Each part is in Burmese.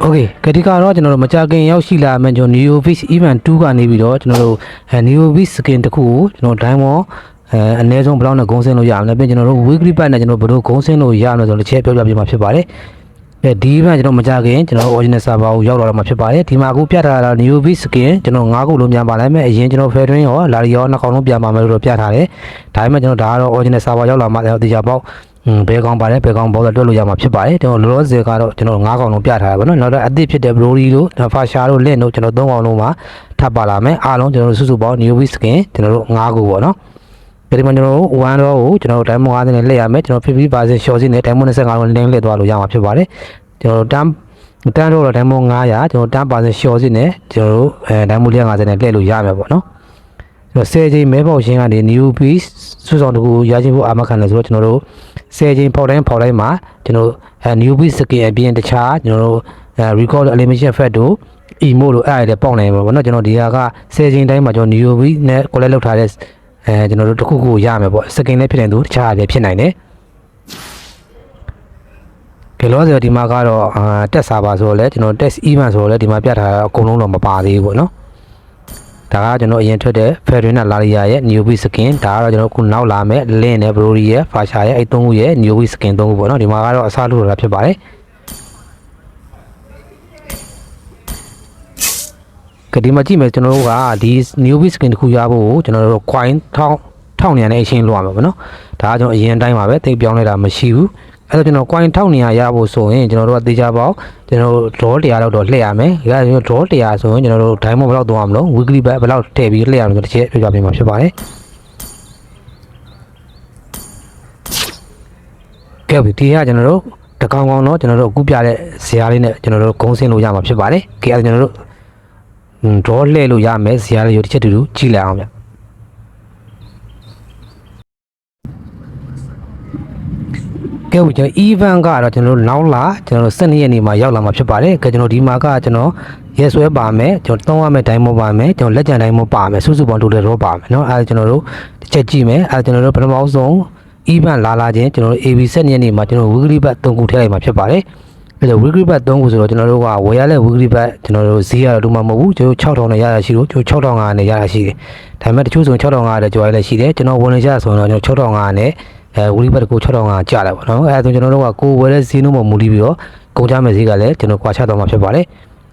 โอเคကတိကတော့ကျွန်တော်တို့မကြခင်ရောက်ရှိလာမယ်ကျွန်တော် Neo Fish Event 2ကနေပြီးတော့ကျွန်တော်တို့အဲ Neo Fish skin တစ်ခုကိုကျွန်တော် Diamond အဲအနည်းဆုံးဘယ်လောက်နဲ့ဂုံးဆင်းလို့ရအောင်လဲပြီးကျွန်တော်တို့ weekly pack နဲ့ကျွန်တော်ဘယ်လိုဂုံးဆင်းလို့ရအောင်လဲဆိုတော့တစ်ချက်ပြောပြပြမှာဖြစ်ပါတယ်အဲဒီ event ကျွန်တော်မကြခင်ကျွန်တော် original server ကိုရောက်လာတော့မှာဖြစ်ပါတယ်ဒီမှာအခုပြထားတာ Neo Fish skin ကျွန်တော်9ခုလုံးပြန်ပါလိုက်မယ်အရင်ကျွန်တော် fair twin ရောလာရီရောနှစ်ကောင်လုံးပြန်ပါမယ်လို့တော့ပြထားတယ်ဒါပေမဲ့ကျွန်တော်ဒါကတော့ original server ရောက်လာမှတော့တရားပေါက် อืม ဘယ်ကောင်ပါတယ်ဘယ်ကောင်ဘောတော့တွက်လို့ရမှာဖြစ်ပါတယ်ကျွန်တော်လောလောဆယ်ကတော့ကျွန်တော်၅ကောင်လုံးပြထားတာပေါ့နော်နောက်တော့အသစ်ဖြစ်တဲ့ Brody တို့ဖာရှာတို့လင့်တို့ကျွန်တော်၃ကောင်လုံးမှာထပ်ပါလာမယ်အားလုံးကျွန်တော်တို့စုစုပေါင်း New Week Skin ကျွန်တော်တို့၅ခုပေါ့နော်ဒီမှာကျွန်တော်တို့1တော့ကိုကျွန်တော်တို့ Diamond 50နဲ့လက်ရမယ်ကျွန်တော်50% short စီနဲ့ Diamond 25လုံးလင်းလက်သွားလို့ရမှာဖြစ်ပါတယ်ကျွန်တော်တို့တန်းတန်းတော့ Diamond 900ကျွန်တော်10% short စီနဲ့ကျွန်တော်တို့အဲ Diamond 150နဲ့လက်လို့ရမယ်ပေါ့နော် ကျွန်တော်10ချိန်မဲပေါက်ရှင်ကနေ new piece စုဆောင်တကူရရှိဖို့အာမခံတယ်ဆိုတော့ကျွန်တော်တို့10ချိန်ပေါက်တိုင်းပေါက်တိုင်းမှာကျွန်တော် new piece skin အပြင်တခြားကျွန်တော်တို့ record elimination effect တို့ emo တို့အဲ့ဒါတွေပေါက်နိုင်မှာပေါ့နော်ကျွန်တော်ဒီဟာက10ချိန်တိုင်းမှာကျွန်တော် new piece နဲ့ collect လုပ်ထားတဲ့အဲကျွန်တော်တို့တစ်ခုခုရမယ်ပေါ့ skin လည်းဖြစ်နိုင်သူတခြားလည်းဖြစ်နိုင်တယ်ကဲလို့ဆိုဒီမှာကတော့တက်စာပါဆိုတော့လဲကျွန်တော် test event ဆိုတော့လဲဒီမှာပြထားတာအကုန်လုံးတော့မပါသေးဘူးပေါ့နော် ဒါကကျွန်တော်အရင်ထွက်တဲ့ Ferrina Laria ရဲ့ Newbie skin ဒါကတော့ကျွန်တော်ခုနောက်လာမဲ့ Lin နဲ့ Brody ရဲ့ Fasha ရဲ့အဲ့သုံးခုရဲ့ Newbie skin သုံးခုပေါ့နော်ဒီမှာကတော့အစားလို့ရတာဖြစ်ပါတယ်ကဒီမှာကြည့်မယ်ကျွန်တော်တို့ကဒီ Newbie skin တစ်ခုရဖို့ကိုကျွန်တော်တို့ coin ထောင်းထောင်းနေရတဲ့အချင်းလောက်ရမှာပေါ့နော်ဒါကကျွန်တော်အရင်တိုင်းပါပဲတိတ်ပြောင်းလိုက်တာမရှိဘူး အဲ့တော့ကျွန်တော် coin ထောက်နေရရဖို့ဆိုရင်ကျွန်တော်တို့ကတေချာပေါက်ကျွန်တော်တို့ draw 100လောက်တော့လှည့်ရမယ်။ဒါကကျွန်တော် draw 100ဆိုရင်ကျွန်တော်တို့ diamond ဘယ်လောက်သွားမလို့ weekly back ဘယ်လောက်ထည့်ပြီးလှည့်ရမလို့တစ်ချက်ပြပြပေးမှာဖြစ်ပါတယ်။ကဲပြီဒီကကျွန်တော်တို့တကောင်ကောင်တော့ကျွန်တော်တို့အခုပြတဲ့ဇာတ်လေးနဲ့ကျွန်တော်တို့ဂုံးဆင်းလို့ရမှာဖြစ်ပါတယ်။ကဲအဲ့ကျွန်တော်တို့ draw လှည့်လို့ရမယ်ဇာတ်လေးကိုတစ်ချက်တူတူကြည့်လိုက်အောင်ဗျ။ ကဲဦးကျွန်တော် event ကတော့ကျွန်တော်တို့နောက်လာကျွန်တော်တို့12ရက်နေ့မှာရောက်လာမှာဖြစ်ပါတယ်ကဲကျွန်တော်ဒီမှာကကျွန်တော်ရဲဆွဲပါမယ်ကျွန်တော်သုံးရမယ့် diamond ပါမယ်ကျွန်တော်လက်ကျန် diamond ပါမယ်စုစုပေါင်း total draw ပါမယ်เนาะအဲဒါကျွန်တော်တို့တစ်ချက်ကြည့်မယ်အဲဒါကျွန်တော်တို့ပထမဆုံး event လာလာခြင်းကျွန်တော်တို့ AB 12ရက်နေ့မှာကျွန်တော် weekly bat 3ခုထည့်လိုက်မှာဖြစ်ပါတယ်အဲဒါ weekly bat 3ခုဆိုတော့ကျွန်တော်တို့ကဝယ်ရတဲ့ weekly bat ကျွန်တော်တို့ဈေးရတော့ဒီမှာမဟုတ်ဘူးကျွန်တော်6000နဲ့ရတာရှိလို့ကျွန်တော်6500နဲ့ရတာရှိတယ်ဒါပေမဲ့တချို့ဆိုရင်6500နဲ့ကြော်ရလည်းရှိတယ်ကျွန်တော်ဝင်နေကြဆိုရင်တော့ကျွန်တော်6500နဲ့ အဲဝီလီဘတ်ကို6500ကျတယ်ပေါ့နော်အဲဒါဆိုကျွန်တော်တို့ကကိုဝယ်တဲ့ဈေးနှုန်းပေါ်မူတည်ပြီးတော့ကုန်ကြမဲ့ဈေးကလည်းကျွန်တော်ကွာချတော့မှာဖြစ်ပါတယ်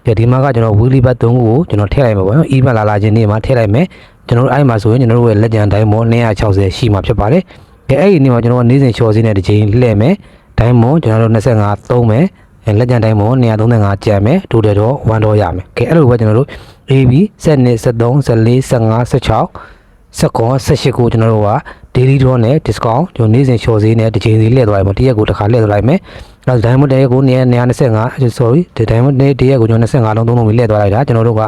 ကဲဒီမှာကကျွန်တော်ဝီလီဘတ်3ခုကိုကျွန်တော်ထည့်လိုက်မှာပေါ့နော်အီးဘတ်လာလာခြင်းနေ့မှာထည့်လိုက်မယ်ကျွန်တော်တို့အဲ့မှာဆိုရင်ကျွန်တော်တို့ရဲ့လက်ကျန်တိုင်းမော260ရှိမှာဖြစ်ပါတယ်ကဲအဲ့ဒီနေ့မှာကျွန်တော်ကနေ့စဉ်ချော်စင်းတဲ့တစ်ချိန်လှည့်မယ်ဒိုင်းမောကျွန်တော်တို့25သုံးမယ်အဲလက်ကျန်တိုင်းမော235ကျန်မယ်တိုတယ်တော့1တော့ရမယ်ကဲအဲ့လိုပဲကျွန်တော်တို့ AB 7 73 14 15 16 19 18ကိုကျွန်တော်တို့က daily draw နဲ့ discount ကျွန်တော်နေ့စဉ်လျှော်ဈေးနဲ့တစ်ချိန်စီလှည့်သွားရမှာတစ်ရက်ကိုတစ်ခါလှည့်သွားလိုက်မယ်။နောက် diamond တစ်ရက်ကို125 sorry ဒီ diamond နေ့တစ်ရက်ကိုကျွန်တော်25လုံးသုံးလုံးပြီးလှည့်သွားလိုက်တာကျွန်တော်တို့က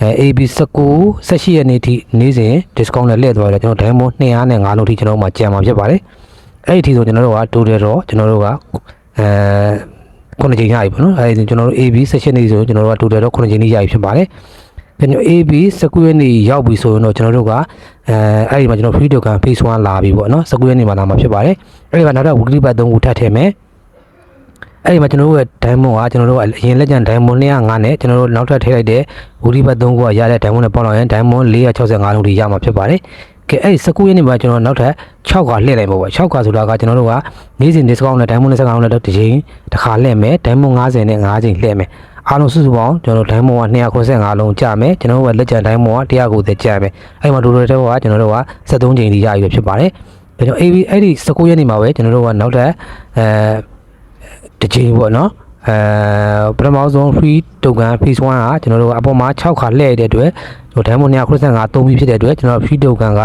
အဲ AB 19 18ရက်နေ့ထိနေ့စဉ် discount နဲ့လှည့်သွားရတာကျွန်တော် diamond 200နဲ့5လုံးထိကျွန်တော်တို့မှာကြံမှာဖြစ်ပါတယ်။အဲ့ဒီအထိဆိုကျွန်တော်တို့က total draw ကျွန်တော်တို့ကအဲခုနှစ်ချိန်ရပြီပေါ့နော်အဲဒီကျွန်တော်တို့ AB 16နေ့ဆိုကျွန်တော်တို့က total draw ခုနှစ်ချိန်နေ့ရပြီဖြစ်ပါတယ်။ကျွန်တော် AB 19ရက်နေ့ရောက်ပြီဆိုရင်တော့ကျွန်တော်တို့က အဲအဲ့ဒီမှာကျွန်တော် free token phase 1လာပြီပေါ့နော်19ရက်နေ့မှာလာမှာဖြစ်ပါတယ်အဲ့ဒီမှာနောက်တော့ weekly bat 3ခုထပ်ထည့်မယ်အဲ့ဒီမှာကျွန်တော်တို့ရဲ့ diamond ကကျွန်တော်တို့ကအရင်လက်ကျန် diamond 205နဲ့ကျွန်တော်တို့နောက်ထပ်ထည့်လိုက်တဲ့ weekly bat 3ခုကရတဲ့ diamond နဲ့ပေါင်းလိုက်ရင် diamond 465လုံးထိရမှာဖြစ်ပါတယ်ကဲအဲ့19ရက်နေ့မှာကျွန်တော်နောက်ထပ်6ကလှည့်လိုက်မှာပေါ့6ကဆိုတာကကျွန်တော်တို့ကနေ့စဉ် discount နဲ့ diamond 25လုံးနဲ့တစ်ချိန်တစ်ခါလှည့်မယ် diamond 50နဲ့5ချိန်လှည့်မယ် အားလုံးစုစုပေါင်းကျွန်တော်ဒိုင်းမောက295လုံးကြာမယ်ကျွန်တော်တို့ကလက်ကျန်ဒိုင်းမောက190ကြာမယ်အဲ့မှာဒိုဒိုတဲ့ဘောကကျွန်တော်တို့က73ချိန်ထိရပြီဖြစ်ပါတယ်ကျွန်တော် AB အဲ့ဒီ19ရက်နေ့မှာပဲကျွန်တော်တို့ကနောက်ထပ်အဲတစ်ချိန်ပေါ့နော်အဲပထမဆုံး free token phase 1ကကျွန်တော်တို့ကအပေါ်မှာ6ခါလှည့်ရတဲ့အတွက်ကျွန်တော်ဒိုင်းမော295သုံးပြီးဖြစ်တဲ့အတွက်ကျွန်တော် free token က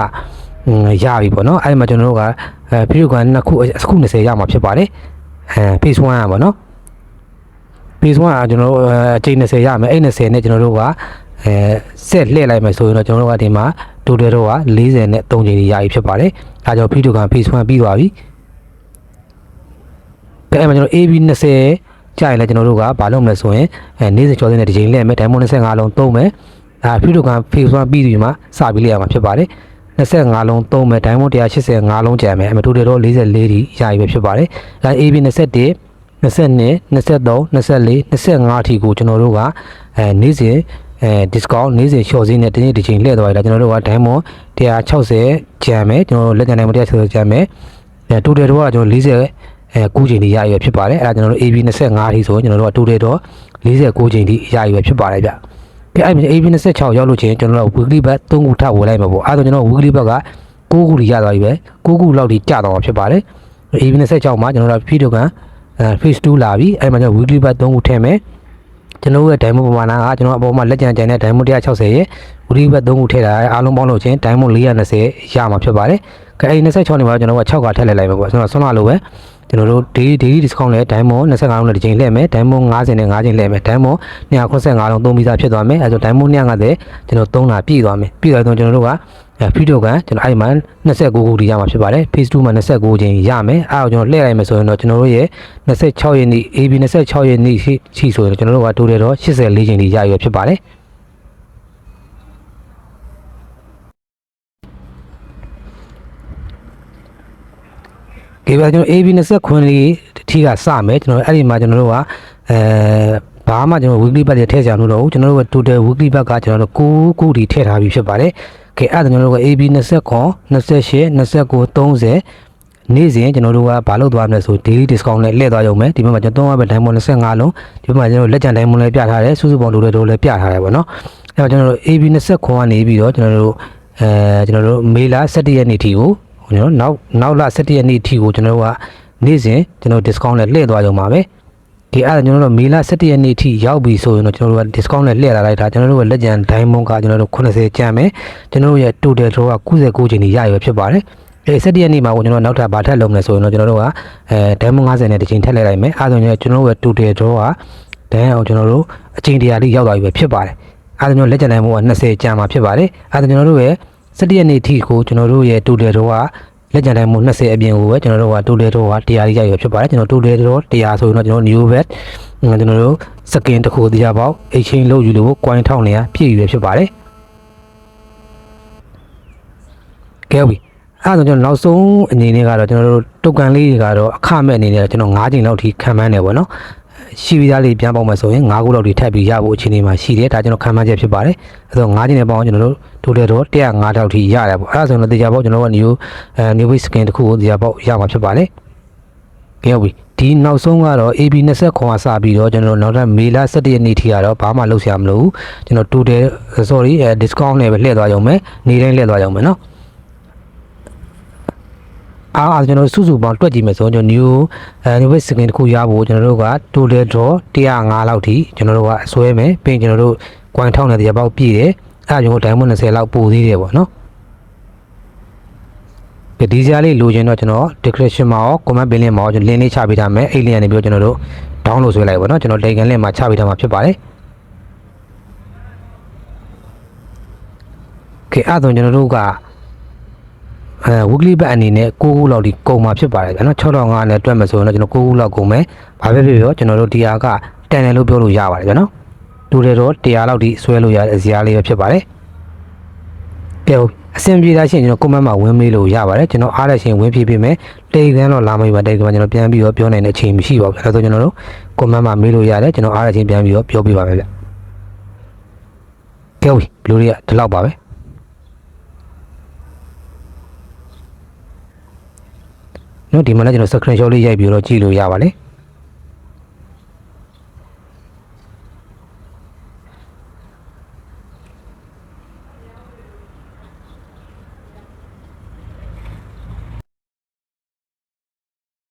ရပြီပေါ့နော်အဲ့မှာကျွန်တော်တို့ကအဲ free token နှစ်ခုအခု20ရမှာဖြစ်ပါတယ်အဲ phase 1ကပေါ့နော် phase 1ကကျွန်တော်တို့အချိန်20ရမယ်အဲ့20နဲ့ကျွန်တော်တို့ကအဲဆက်လှည့်လိုက်မယ်ဆိုရင်တော့ကျွန်တော်တို့ကဒီမှာ total တော့က40နဲ့3ချိန်ကြီးရပြီဖြစ်ပါတယ်ဒါကြောင့် free token phase 1ပြီးသွားပြီကဲအဲ့မှာကျွန်တော် AB 20ကြာရင်လည်းကျွန်တော်တို့ကဘာလုပ်မလဲဆိုရင်အဲနေ့စဉ်ကျော်စင်းနဲ့ဒီချိန်လှည့်မယ် diamond 25လုံးသုံးမယ်အာ free token phase 1ပြီးပြီမှာစပြီးလှည့်ရမှာဖြစ်ပါတယ်25လုံးသုံးမယ် diamond 185လုံးကျန်မယ်အမ total တော့44ဒီရပြီပဲဖြစ်ပါတယ်ဒါ AB 21 22 23 24 25အထိကိုကျွန်တော်တို့ကအဲနေ့စဉ်အဲ discount နေ့စဉ် short ဈေးနဲ့တစ်နေ့တစ်ချိန်လှည့်သွားရတာကျွန်တော်တို့က diamond 160ကျန်မယ်ကျွန်တော်တို့လက်ကျန် diamond 160ကျန်မယ်အဲ total တော့ကကျွန်တော်40အဲ9ချိန်ထိရရဖြစ်ပါတယ်အဲဒါကျွန်တော်တို့ AB 25အထိဆိုရင်ကျွန်တော်တို့က total တော့49ချိန်ထိရရဖြစ်ပါတယ်ဗျကဲအဲ့ဒီ AB 26ရောက်လို့ချင်းကျွန်တော်တို့ weekly back 3ခုထပ်ဝယ်လိုက်မှာပေါ့အဲဒါကျွန်တော် weekly back က9ခုထိရသွားပြီပဲ9ခုလောက်ထိကျသွားမှာဖြစ်ပါတယ် AB 26မှာကျွန်တော်တို့ video ကန်အဲ phase 2လာပြီအဲ့မှာကျွန်တော် weekly back 3ခုထည့်မယ်ကျွန်တော်ရဲ့ diamond ပမာဏကကျွန်တော်အပေါ်မှာလက်ကျန်ကျန်တဲ့ diamond 160ရဲ့ weekly back 3ခုထည့်တာအားလုံးပေါင်းလို့ချင်း diamond 420ရမှာဖြစ်ပါတယ်။ကဲအဲ့26နေမှာကျွန်တော်က6ကထည့်လိုက်လိုက်မယ်ပေါ့ကျွန်တော်ဆွမ်းလာလို့ပဲကျွန်တော်တို့ daily daily discount နဲ့ diamond 25လုံးနဲ့တစ်ချိန်လှည့်မယ် diamond 50နဲ့5ချိန်လှည့်မယ် diamond 285လုံးသုံးပြီးသားဖြစ်သွားမယ်အဲဆို diamond 250ကျွန်တော်3လာပြည့်သွားမယ်ပြည့်သွားတော့ကျွန်တော်တို့က အဲ video ကကျွန်တော်အဲ့မှာ29ခုထိရမှာဖြစ်ပါတယ် phase 2မှာ29ချိန်ရမယ်အဲ့တော့ကျွန်တော်လှည့်လိုက်မယ်ဆိုရင်တော့ကျွန်တော်တို့ရဲ့26ရက်နေ့ AB 26ရက်နေ့ရှိရှိဆိုရင်ကျွန်တော်တို့ကတိုးတယ်တော့84ချိန်ထိရရွယ်ဖြစ်ပါတယ်ကဲပါကျွန်တော် AB 20ခွန်းလေးအထိကစမယ်ကျွန်တော်အဲ့ဒီမှာကျွန်တော်တို့ကအဲ ဘာမှကျွန်တော် weekly back တွေထည့်ကြလို့တော့ဘူးကျွန်တော်တို့က total weekly back ကကျွန်တော်တို့9ခုထိထည့်ထားပြီးဖြစ်ပါတယ်ကဲအဲ့ဒါကျွန်တော်တို့က AB 20ခွန်28 29 30နေ့စဉ်ကျွန်တော်တို့ကဘာလုပ်သွားမလဲဆို daily discount နဲ့လှည့်သွားရုံပဲဒီဘက်မှာကျွန်တော်သုံးရပဲ diamond 25လုံးဒီဘက်မှာကျွန်တော်လက်ကျန် diamond လည်းပြထားတယ်စုစုပေါင်းလိုတဲ့တို့လည်းပြထားတယ်ပေါ့နော်အဲ့တော့ကျွန်တော်တို့ AB 20ခွန်ကနေပြီးတော့ကျွန်တော်တို့အဲကျွန်တော်တို့မေလ17ရက်နေ့ထိကိုကျွန်တော်နောက်နောက်လ17ရက်နေ့ထိကိုကျွန်တော်တို့ကနေ့စဉ်ကျွန်တော် discount နဲ့လှည့်သွားရုံပါပဲ ဒီအဲ့ဒါကျွန်တော်တို့မေလ17ရက်နေ့ထိရောက်ပြီဆိုရင်တော့ကျွန်တော်တို့က discount နဲ့လှည့်လာလိုက်တာကျွန်တော်တို့ကလက်ကျန် diamond ကကျွန်တော်တို့80ကျန်မယ်ကျွန်တော်တို့ရဲ့ total draw က99ချိန်ကြီးရရွယ်ဖြစ်ပါတယ်အဲ17ရက်နေ့မှာကိုကျွန်တော်နောက်ထပ်ဗာထက်လုံးလဲဆိုရင်တော့ကျွန်တော်တို့ကအဲ diamond 50နဲ့တစ်ချိန်ထက်လိုက်လိုက်မယ်အဲဒါဆိုရင်ကျွန်တော်တို့ရဲ့ total draw ကဒန်အောင်ကျွန်တော်တို့အချိန်တရာလေးရောက်သွားပြီပဲဖြစ်ပါတယ်အဲဒါကျွန်တော်လက်ကျန် diamond က20ကျန်မှာဖြစ်ပါတယ်အဲဒါကျွန်တော်တို့ရဲ့17ရက်နေ့ထိကိုကျွန်တော်တို့ရဲ့ total draw က လက်ကျန်တိုင်းမို့20အပြင်ကိုပဲကျွန်တော်တို့ကတိုးလေတော့ကတရားကြီးရရဖြစ်ပါတယ်ကျွန်တော်တိုးလေတော့တရားဆိုရင်တော့ကျွန်တော် new bet ကျွန်တော်တို့စကင်တစ်ခုတရားပေါက် exchange လုပ်ယူလို့ coin ထောင်းနေရပြည့်ယူရဖြစ်ပါတယ်ကဲပြီအဲ့ဒါကျွန်တော်နောက်ဆုံးအနေနဲ့ကတော့ကျွန်တော်တို့တုတ်ကန်လေးတွေကတော့အခမဲ့အနေနဲ့ကျွန်တော်9ချိန်လောက်ထိခံမှန်းတယ်ပေါ့နော် ရှိပြီးသားလေးပြန်ပေါက်မယ်ဆိုရင်9ခုလောက်ထိထပ်ပြီးရဖို့အခြေအနေမှာရှိတယ်ဒါကျွန်တော်ခံမှန်းချက်ဖြစ်ပါတယ်အဲဆို9ချိန်နဲ့ပေါက်အောင်ကျွန်တော်တို့တိုးတယ်တော့105တောက်ထိရတယ်ပေါ့အဲဒါဆိုရင်တော့တရားပေါက်ကျွန်တော်တို့က new အဲ new base skin တစ်ခုကိုတရားပေါက်ရမှာဖြစ်ပါတယ်ကဲဟုတ်ပြီဒီနောက်ဆုံးကတော့ AB 20ခွန်အားစပြီးတော့ကျွန်တော်တို့နောက်ထပ်မေလ17ရက်နေ့ထိကတော့ဘာမှလုပ်ဆရာမလိုဘူးကျွန်တော်တိုးတယ် sorry အဲ discount နဲ့ပဲလှည့်သွားရုံပဲနေတိုင်းလှည့်သွားရုံပဲเนาะ အားအားကျွန်တော်စုစုပေါင်းတွက်ကြည့်မယ်ဆိုတော့ကျွန်တော် new new base skin တစ်ခုရဖို့ကျွန်တော်တို့က total draw 105လောက်ထိကျွန်တော်တို့ကအစွဲမယ်ပြီးရင်ကျွန်တော်တို့ coin ထောင်းတဲ့တရပေါက်ပြည့်တယ်အဲ့ဒါကျွန်တော် diamond 20လောက်ပိုသေးတယ်ပေါ့နော်ဒီကြားလေးလိုချင်တော့ကျွန်တော် description မှာရော comment bin link မှာရောကျွန်တော် link လေးချပေးထားမယ်အဲ့ link ကနေပြီးတော့ကျွန်တော်တို့ download ဆွဲလိုက်ပါတော့ကျွန်တော် Telegram link မှာချပေးထားမှာဖြစ်ပါတယ်။ Okay အဲ့ဒါဆိုကျွန်တော်တို့က အဲ weekly back အနေနဲ့9ခုလောက်ဒီကုန်မှာဖြစ်ပါတယ်ကျွန်တော်6500နဲ့တွက်မယ်ဆိုရင်တော့ကျွန်တော်9ခုလောက်ကုန်မယ်ဘာဖြစ်ဖြစ်ရောကျွန်တော်တို့တရားကတန်တယ်လို့ပြောလို့ရပါတယ်ကျွန်တော်တူတယ်တော့တရားလောက်ဒီဆွဲလို့ရတဲ့ဇာတ်လေးပဲဖြစ်ပါတယ်ကဲဟုတ်အဆင်ပြေတာရှရင်ကျွန်တော် comment မှာဝင်မေးလို့ရပါတယ်ကျွန်တော်အားရရှင်ဝင်ဖြည့်ပေးမယ်တေကန်းတော့လာမေးပါတေကန်းကျွန်တော်ပြန်ပြီးတော့ပြောနိုင်တဲ့အချိန်မရှိပါဘူးအဲဒါဆိုကျွန်တော်တို့ comment မှာမေးလို့ရတယ်ကျွန်တော်အားရရှင်ပြန်ပြီးတော့ပြောပြပါမယ်ဗျကဲဟုတ်ဘလူတွေကဒီလောက်ပါပဲ နော်ဒီမှာလည်းကျွန်တော် screenshot လေးရိုက်ပြီးတော့ကြည့်လို့ရပါလေ